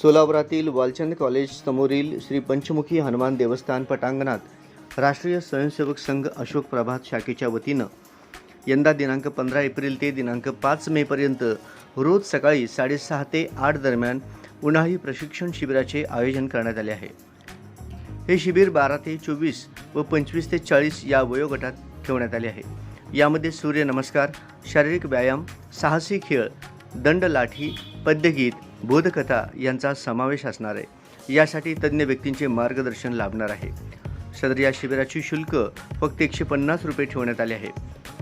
सोलापुरातील Walchand college समोरील श्री पंचमुखी हनुमान देवस्थान पटांगणात राष्ट्रीय स्वयंसेवक संघ अशोक प्रभात शाखेच्या वतीनं यंदा दिनांक पंधरा एप्रिल ते दिनांक पाच मेपर्यंत रोज सकाळी साडेसहा ते आठ दरम्यान उन्हाळी प्रशिक्षण शिबिराचे आयोजन करण्यात आले आहे. हे शिबिर बारा ते चोवीस व पंचवीस ते चाळीस या वयोगटात ठेवण्यात आले आहे. यामध्ये सूर्यनमस्कार शारीरिक व्यायाम साहसी खेळ दंड लाठी पद्यगीत बोधकथा यांचा समावेश असणार आहे. यासाठी तज्ज्ञ व्यक्तींचे मार्गदर्शन लाभणार आहे. सदर या शिबिराची शुल्क फक्त एकशे पन्नास रुपये ठेवण्यात आले आहे.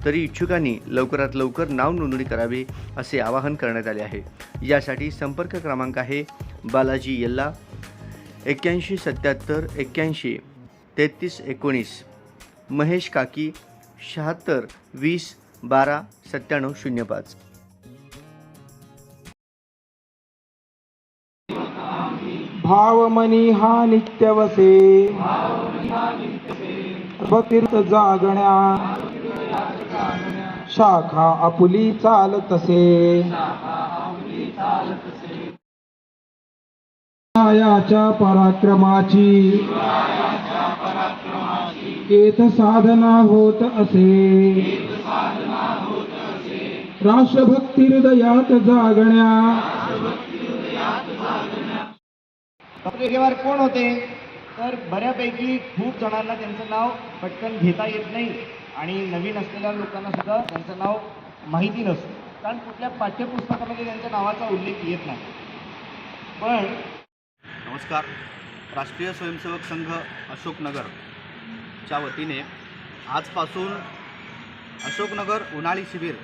तरी इच्छुकांनी लवकरात लवकर नाव नोंदणी करावी असे आवाहन करण्यात आले आहे. यासाठी संपर्क क्रमांक आहे बालाजी यल्ला एक्क्याऐंशी सत्याहत्तर एक्क्याऐंशी तेहतीस एकोणीस महेश काकी शहात्तर वीस बारा सत्त्याण्णव शून्य पाच. भावमनी हा नित्यवसे. भक्तीर्थ जागण्या. शाखा आपुली चालतसे. याच्या पराक्रमाची. केत साधना होत असे. राष्ट्रभक्ती हृदयात जागण्या. पत्रिकेवर कोण होते? तर बऱ्यापैकी खूप जणांना त्यांचं नाव पटकन घेता येत नाही आणि नवीन असलेल्या लोकांना सुद्धा त्यांचं नाव माहिती नसतं. कारण कुठल्या पाठ्यपुस्तकामध्ये त्यांच्या नावाचा उल्लेख येत नाही. पण नमस्कार. राष्ट्रीय स्वयंसेवक संघ अशोकनगर च्या वतीने आजपासून अशोकनगर उन्हाळी शिबिर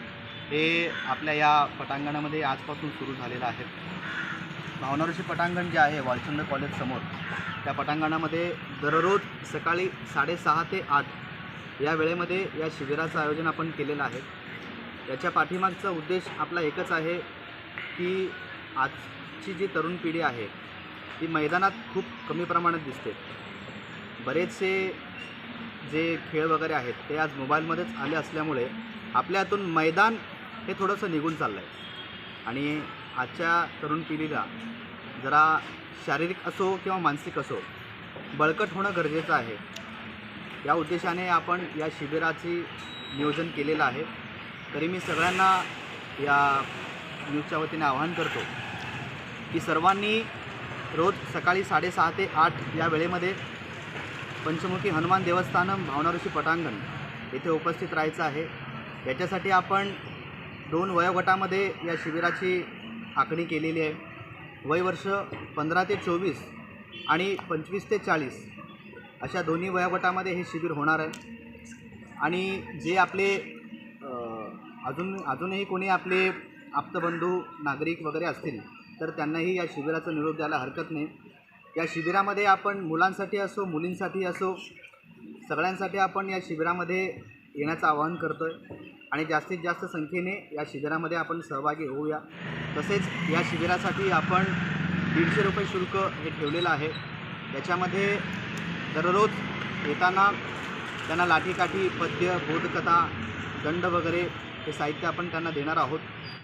हे आपल्या या पटांगणामध्ये आजपासून सुरू झालेलं आहे. भावनाऋषी पटांगण जे आहे वालचंद कॉलेजसमोर त्या पटांगणामध्ये दररोज सकाळी साडेसहा ते आठ या वेळेमध्ये या शिबिराचं आयोजन आपण केलेलं आहे. याच्या पाठीमागचा उद्देश आपला एकच आहे की आजची जी तरुण पिढी आहे ती मैदानात खूप कमी प्रमाणात दिसते. बरेचसे जे खेळ वगैरे आहेत ते आज मोबाईलमध्येच आले असल्यामुळे आपल्यातून मैदान हे थोडंसं निघून चाललं आहे आणि आजच्या तरुण पिढीला जरा शारीरिक असो किंवा मानसिक असो बळकट होणं गरजेचं आहे. या उद्देशाने आपण या शिबिराची नियोजन केलेलं आहे. तरी मी सगळ्यांना या न्यूजच्या वतीने आवाहन करतो की सर्वांनी रोज सकाळी साडेसहा ते आठ या वेळेमध्ये पंचमुखी हनुमान देवस्थानम भावनाऋषी पटांगण येथे उपस्थित राहायचं आहे. याच्यासाठी आपण दोन वयोगटामध्ये या शिबिराची आखणी केलेली आहे. वयवर्ष पंधरा ते चोवीस आणि पंचवीस ते चाळीस अशा दोन्ही वयोगटामध्ये हे शिबिर होणार आहे. आणि जे आपले अजून अजूनही कोणी आपले आप्तबंधू नागरिक वगैरे असतील तर त्यांनाही या शिबिराचा निरोप द्यायला हरकत नाही. या शिबिरामध्ये आपण मुलांसाठी असो मुलींसाठी असो सगळ्यांसाठी आपण या शिबिरामध्ये येण्याचं आवाहन करतो आहे आणि जास्तीत जास्त संख्येने या शिबिरामध्ये आपण सहभागी होऊया. तसेच या शिबिरासाठी आपण दीडशे रुपये शुल्क हे ठेवलेलं आहे. याच्यामध्ये दररोज येताना त्यांना लाठीकाठी पद्य बोधकथा दंड वगैरे हे साहित्य आपण त्यांना देणार आहोत.